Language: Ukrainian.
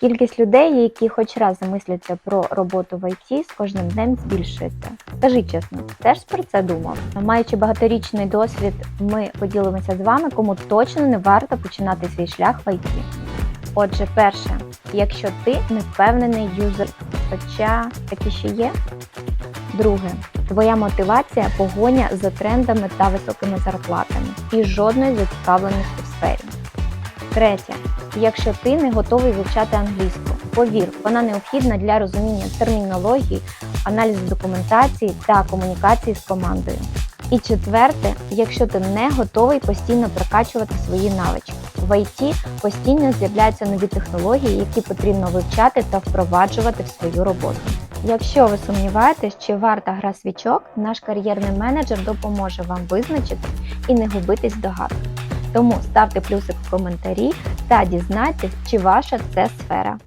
Кількість людей, які хоч раз замисляться про роботу в ІТ, з кожним днем збільшується. Скажи чесно, теж про це думав? Маючи багаторічний досвід, ми поділимося з вами, кому точно не варто починати свій шлях в ІТ. Отже, перше, якщо ти не впевнений юзер, хоча такі ще є. Друге, твоя мотивація погоня за трендами та високими зарплатами і жодної зацікавленості в сфері. Третє, якщо ти не готовий вивчати англійську, повір, вона необхідна для розуміння термінології, аналізу документації та комунікації з командою. І четверте, якщо ти не готовий постійно прокачувати свої навички. В ІТ постійно з'являються нові технології, які потрібно вивчати та впроваджувати в свою роботу. Якщо ви сумніваєтесь, чи варта гра свічок, наш кар'єрний менеджер допоможе вам визначити і не губитись в догадках. Тому ставте плюсик в коментарі та дізнайтесь, чи ваша це сфера.